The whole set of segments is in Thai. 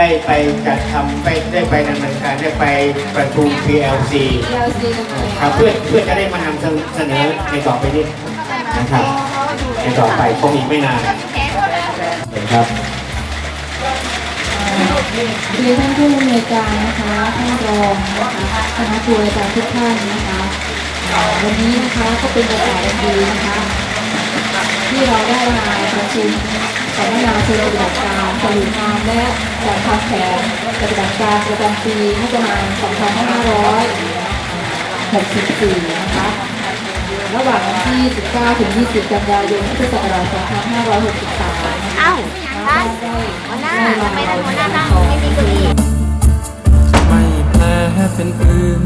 ได้ไปจัดทำไปได้ไปดำเนินการได้ไปประชุม PLC ครับเพื่อเพื่อจะได้มานำเสนอในต่อไปนี้นะครับในต่อไปคงอีกไม่นานครับเรียนท่านผู้อำนวยการนะคะท่านรองนะคะคณะครูอาจารย์ทุกท่านนะคะเอ่อวันนี้นะคะก็เป็นโอกาสอันดีนะคะ ที่เราได้มาประชุม สัมมนาเชิงปฏิบัติการสรุปงานและจัดทำแผนปฏิบัติการประจำปีงบประมาณ 2564 นะคะ ระหว่างวันที่ 19 ถึง 20 กันยายนพุทธศักราช2563เอ้าท่านหัวหน้าทำไมท่านหัวหน้านั่งไม่มีเก้าอี้ไม่แพ้เป็นอื่น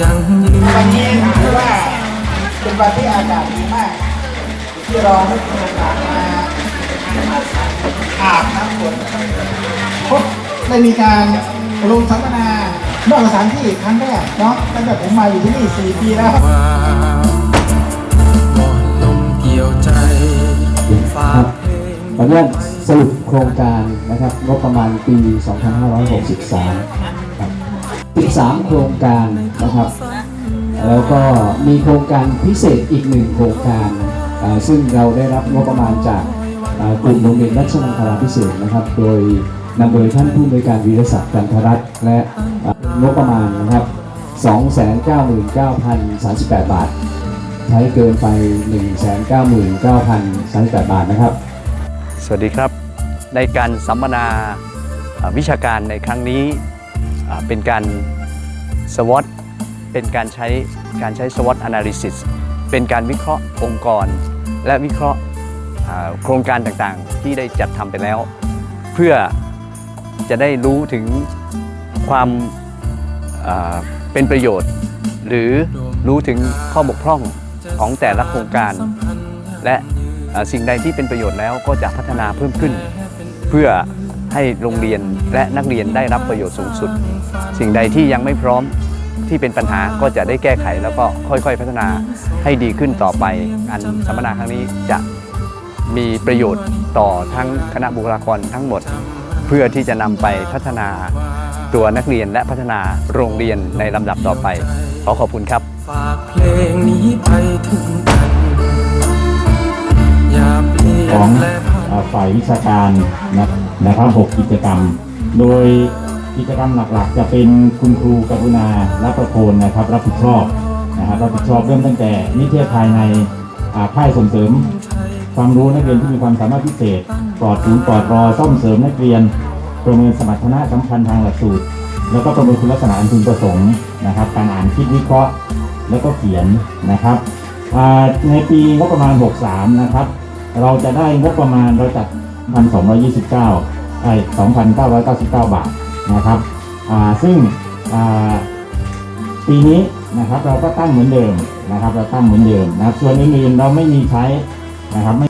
ยังยืนวันนี้ถือว่าเป็นวันที่อากาศดีมาก ที่เราได้มีโอกาสมา อาบน้ำฝนพบได้มีการลงสัมมนานอกสถานที่ครั้งแรกเนาะตั้งแต่ผมมาอยู่ที่นี่4ปีแล้วว่าหมอนลมเกี่ยวใจฝากเพลงขออนุญาตสรุปโครงการนะครับงบประมาณปี 2563 ครับ 13 โครงการนะครับ แล้วก็มีโครงการพิเศษอีกหนึ่งโครงการอ่าซึ่งเราได้รับงบประมาณจากอ่า กลุ่มโรงเรียนรัชมังคลาพิเศษนะครับ โดยนำโดยท่านผู้อำนวยการวีรศักดิ์กันทรัตน์และงบประมาณนะครับ 299,038 บาท ใช้เกินไป 199,038 บาทนะครับ สวัสดีครับ ในการสัมมนาวิชาการในครั้งนี้เป็นการ SWOT เป็นการใช้การใช้ SWOT analysis เป็นการวิเคราะห์องค์กร และวิเคราะห์ โครงการต่างๆ ที่ได้จัดทำไปแล้ว เพื่อจะได้รู้ถึงความเป็นประโยชน์ หรือรู้ถึงข้อบกพร่องของแต่ละโครงการ และสิ่งใดที่เป็นประโยชน์แล้วก็จะพัฒนาเพิ่มขึ้น เพื่อให้โรงเรียนและนักเรียนได้รับประโยชน์สูงสุด สิ่งใดที่ยังไม่พร้อมที่เป็นปัญหาก็จะได้แก้ไขแล้วก็ค่อยๆ พัฒนาให้ดีขึ้นต่อไปการสัมมนาครั้งนี้จะ มีประโยชน์ต่อทั้งคณะบุคลากรทั้งหมด เพื่อที่จะนำไปพัฒนาตัวนักเรียนและพัฒนาโรงเรียนในลำดับต่อไป ขอขอบคุณครับ ฝากเพลงนี้ไปถึงกันอย่าเปลี่ยขอนงแลเอ่อฝ่ายวิชาการนะนะครับ6กิจกรรม โดยกิจกรรมหลักๆ จะเป็นคุณครูกรุณารับประโคนนะครับ รับผิดชอบนะครับรับผิดชอบเริ่มตั้งแต่นิเทศภายในอ่าค่ายส่งเสริม ความรู้นักเรียนที่มีความสามารถพิเศษปลอดศูนย์ปลอดรอซ่อมเสริมนักเรียน ประเมินสมรรถนะสำคัญทางหลักสูตร แล้วก็ประเมินคุณลักษณะอันพึงประสงค์นะครับ การอ่านคิดวิเคราะห์ แล้วก็เขียนนะครับในปีงบประมาณ 63 นะครับ เราจะได้งบประมาณเราจัด 1,229ไอ้2,999 บาทนะครับซึ่งปีนี้นะครับเราก็ตั้งเหมือนเดิมนะครับ เราตั้งเหมือนเดิมนะครับส่วนอื่นๆเราไม่มีใช้นะครับไม่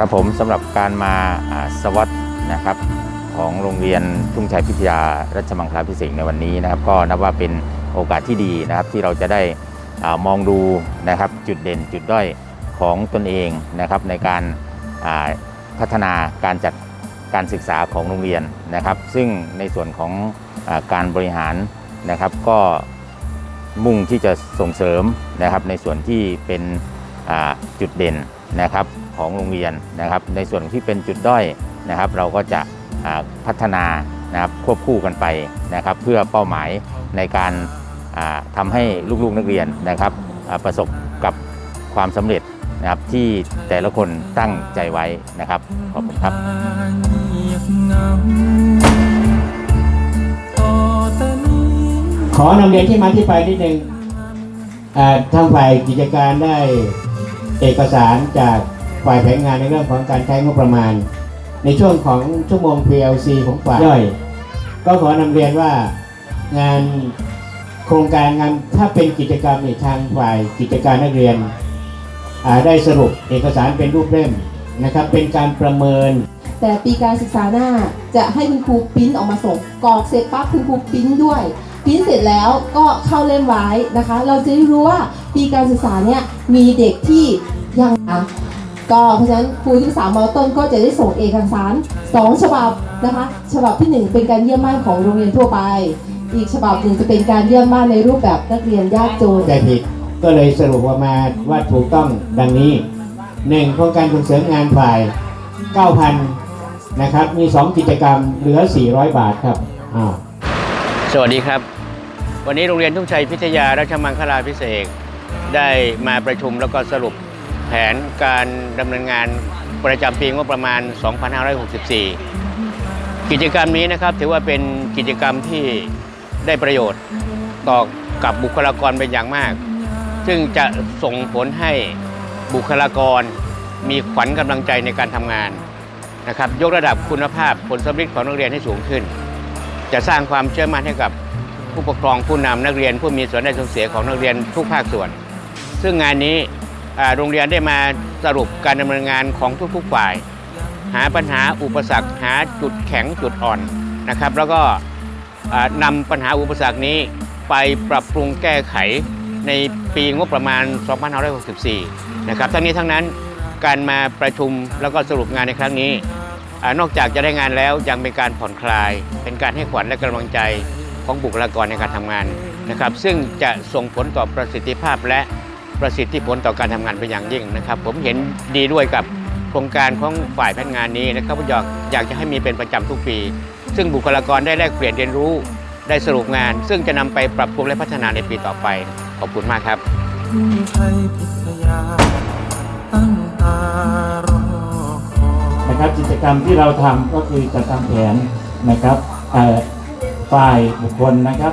ครับผมสำหรับการมาสวัสดนะครับของโรงเรียนทุ่งชัยพิทยารัชมังคลาพิเศษกในวันนี้นะครับ ก็นับว่าเป็นโอกาสที่ดีนะครับ ที่เราจะได้มองดูนะครับจุดเด่นจุดด้อยของตนเองนะครับ ในการพัฒนาการจัดการศึกษาของโรงเรียนนะครับ ซึ่งในส่วนของอการบริหารนะครับ ก็มุ่งที่จะส่งเสริมนะครับในส่วนที่เป็นจุดเด่นนะครับ ของโรงเรียนนะครับ ในส่วนที่เป็นจุดด้อยนะครับ เราก็จะพัฒนานะครับควบคู่กันไปนะครับ เพื่อเป้าหมายในการอ่าทำให้ลูกๆนักเรียนนะครับประสบกับความสำเร็จนะครับที่แต่ละคนตั้งใจไว้นะครับขอบคุณครับขอนำเรียนที่มาที่ไปนิดนึงอ่าทางฝ่ายกิจการได้เอกสารจาก ฝ่ายแผนงานในเรื่องของการใช้งบประมาณ ในช่วงของชั่วโมง PLC ของฝ่ายย่อย ก็ขอนำเรียนว่างานโครงการงานถ้าเป็นกิจกรรมในทางฝ่ายกิจการนักเรียนอ่าได้สรุปเอกสารเป็นรูปเล่มนะครับเป็นการประเมิน แต่ปีการศึกษาหน้าจะให้คุณครูปริ้นออกมาส่งกรอกเสร็จปั๊บคุณครูปริ้นด้วยปพิมพ์เสร็จแล้วก็เข้าเล่มไว้นะคะ เราจะได้รู้ว่าปีการศึกษาเนี่ยมีเด็กที่ยัง ก็เพราะฉะนั้นครูที่ปรึกษามอต้นก็จะได้ส่งเอกสารสองฉบับนะคะ ฉบับที่หนึ่งเป็นการเยี่ยมบ้านของโรงเรียนทั่วไป อีกฉบับหนึ่งจะเป็นการเยี่ยมบ้านในรูปแบบนักเรียนยากจน แต่ผิดก็เลยสรุปออกมาว่าถูกต้องดังนี้หนึ่งโครงการส่งเสริมงานฝ่าย 9,000 นะครับ มี 2 กิจกรรมเหลือ 400 บาทครับอ้าวสวัสดีครับ วันนี้โรงเรียนทุ่งชัยพิทยาราชมังคลาพิเศษกได้มาประชุมแล้วก็สรุป แผนการดำเนินงานประจำปีงบประมาณ 2564 กิจกรรมนี้นะครับถือว่าเป็นกิจกรรมที่ได้ประโยชน์ต่อกับบุคลากรเป็นอย่างมาก ซึ่งจะส่งผลให้บุคลากรมีขวัญกำลังใจในการทำงานนะครับยกระดับคุณภาพผลสำเร็จของนักเรียนให้สูงขึ้น จะสร้างความเชื่อมั่นให้กับผู้ปกครองผู้นำนักเรียนผู้มีส่วนได้ส่วนเสียของนักเรียนทุกภาคส่วน ซึ่งงานนี้ โรงเรียนได้มาสรุปการดำเนินงานของทุกๆฝ่าย หาปัญหาอุปสรรค หาจุดแข็งจุดอ่อนนะครับ แล้วก็อ่านำปัญหาอุปสรรคนี้ไปปรับปรุงแก้ไขในปีงบประมาณ 2564 นะครับ ทั้งนี้ทั้งนั้นการมาประชุมแล้วก็สรุปงานในครั้งนี้อนอกจากจะได้งานแล้วยังเป็นการผ่อนคลาย เป็นการให้ขวัญและกำลังใจของบุคลากรในการทำงานนะครับ ซึ่งจะส่งผลต่อประสิทธิภาพและ ประสิทธิผลต่อการทำงานเป็นอย่างยิ่งนะครับ ผมเห็นดีด้วยกับโครงการของฝ่ายแพทย์งานนี้นะครับผมอยากอยากจะให้มีเป็นประจำทุกปี ซึ่งบุคลากรได้แลกเปลี่ยนเรียนรู้ได้สรุปงาน ซึ่งจะนำไปปรับปรุงและพัฒนาในปีต่อไป ขอบคุณมากครับทุ่งชัยพิทยาตั้งตารอคอยนะครับกิจกรรมที่เราทำก็คือจะทำแผนนะครับเอ่อฝ่ายบุคคลนะครับ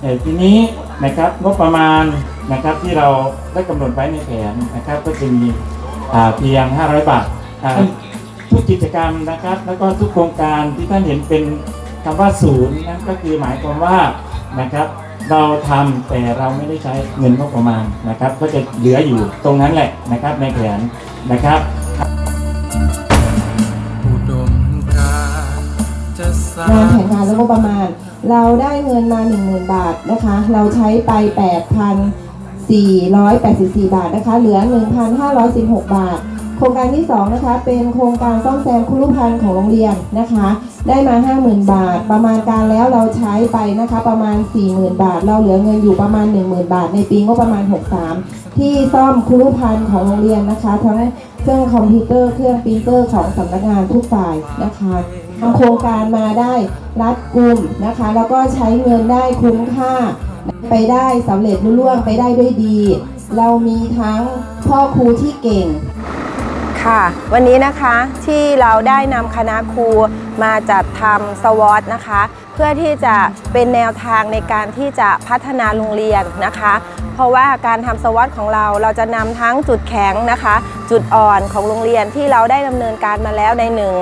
เอ่อทีนี้ นะครับงบประมาณนะครับที่เราได้กำหนดไว้ในแผนนะครับก็จะมีอ่าเพียง 500 บาทอ่าทุกกิจกรรมนะครับ แล้วก็ทุกโครงการที่ท่านเห็นเป็นคำว่าศูนย์นั่นก็คือหมายความว่านะครับเราทำแต่เราไม่ได้ใช้เงินงบประมาณนะครับ ก็จะเหลืออยู่ตรงนั้นแหละนะครับในแผนนะครับอุดมการณ์จะสร้างานแผนงานและงบประมาณ เราได้เงินมา 10,000 บาทนะคะ เราใช้ไป 8,484 บาทนะคะ เหลือ 1,516 บาท โครงการที่2นะคะ เป็นโครงการซ่อมแซมคุรุพันธ์ของโรงเรียนนะคะ ได้มา 50,000 บาท ประมาณการแล้วเราใช้ไปนะคะประมาณ 40,000 บาท เราเหลือเงินอยู่ประมาณ 10,000 บาท ในปีงบประมาณ 63 ที่ซ่อมคุรุพันธ์ของโรงเรียนนะคะทั้งเครื่องคอมพิวเตอร์เครื่องปรินเตอร์ของสำนักงานทุกฝ่ายนะคะ ทำโครงการมาได้รัดกุมนะคะ แล้วก็ใช้เงินได้คุ้มค่า ไปได้สำเร็จรุ่ล่วงไปได้ด้วยดี เรามีทั้งพ่อครูที่เก่งค่ะ วันนี้นะคะที่เราได้นำคณะครูมาจัดทำสวอตนะคะ เพื่อที่จะเป็นแนวทางในการที่จะพัฒนาโรงเรียนนะคะ เพราะว่าการทำสวอตของเราเราจะนำทั้งจุดแข็งนะคะ จุดอ่อนของโรงเรียนที่เราได้ดำเนินการมาแล้วในหนึ่ง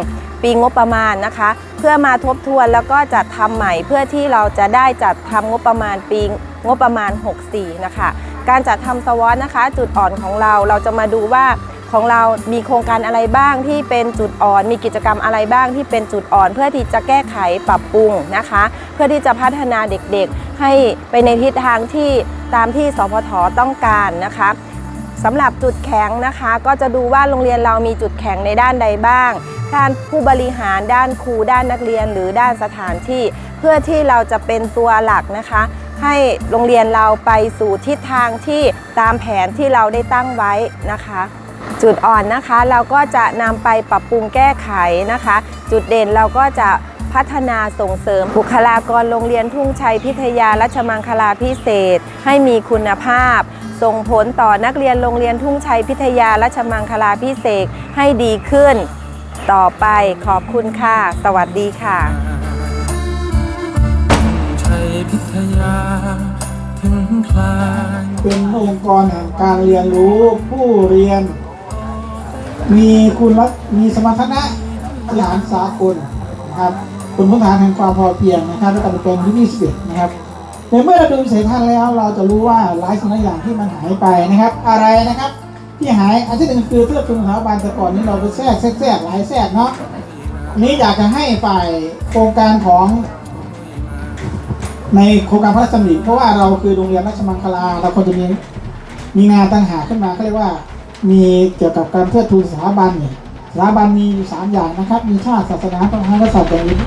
ปีงบประมาณนะคะ เพื่อมาทบทวนแล้วก็จัดทำใหม่ เพื่อที่เราจะได้จัดทำงบประมาณปีงบประมาณ 64 นะคะ การจัดทำสวอตนะคะ จุดอ่อนของเราเราจะมาดูว่าของเรามีโครงการอะไรบ้างที่เป็นจุดอ่อน มีกิจกรรมอะไรบ้างที่เป็นจุดอ่อน เพื่อที่จะแก้ไขปรับปรุงนะคะ เพื่อที่จะพัฒนาเด็กๆ ให้ไปในทิศทางที่ตามที่สพทต้องการนะคะสำหรับจุดแข็งนะคะ ก็จะดูว่าโรงเรียนเรามีจุดแข็งในด้านใดบ้าง ด้านผู้บริหารด้านครูด้านนักเรียนหรือด้านสถานที่ เพื่อที่เราจะเป็นตัวหลักนะคะ ให้โรงเรียนเราไปสู่ทิศทางที่ตามแผนที่เราได้ตั้งไว้นะคะ จุดอ่อนนะคะเราก็จะนำไปปรับปรุงแก้ไขนะคะ จุดเด่นเราก็จะพัฒนาส่งเสริมบุคลากรโรงเรียนทุ่งชัยพิทยารัชมังคลาพิเศษ ให้มีคุณภาพ ส่งผลต่อนักเรียนโรงเรียนทุ่งชัยพิทยารัชมังคลาพิเศษให้ดีขึ้น ต่อไปขอบคุณค่ะ สวัสดีค่ะชัยพิทยาถึงคลายเป็นองค์กรแห่งการเรียนรู้ผู้เรียน มีคุณลักษณ์มีสมรรถนะบริหารสากลนะครับคุณพื้นฐานแห่งความพอเพียงนะครับและการเป็นที่นี่สิบนะครับในเมื่อเราดูเสยทันแล้วเราจะรู้ว่าหลายสิ่งหลายอย่างที่มันหายไปนะครับ อะไรนะครับ ที่หายอันที่หนึ่งคือเทือกทุนสถาบันแต่ก่อนนี้เราไปแทรกแทรกแทรกหลายแทรกเนาะอันนี้อยากจะให้ฝ่ายโครงการของในโครงการพระราชดำริเพราะว่าเราคือโรงเรียนราชมังคลาเราควรจะมีมีงานต่างหากขึ้นมาก็เรียกว่า มีเกี่ยวกับการเทิดทูนสถาบันเนี่ยสถาบันมีสามอย่างนะครับ มีชาติศาสนาพระมหากษัตริย์อย่างนี้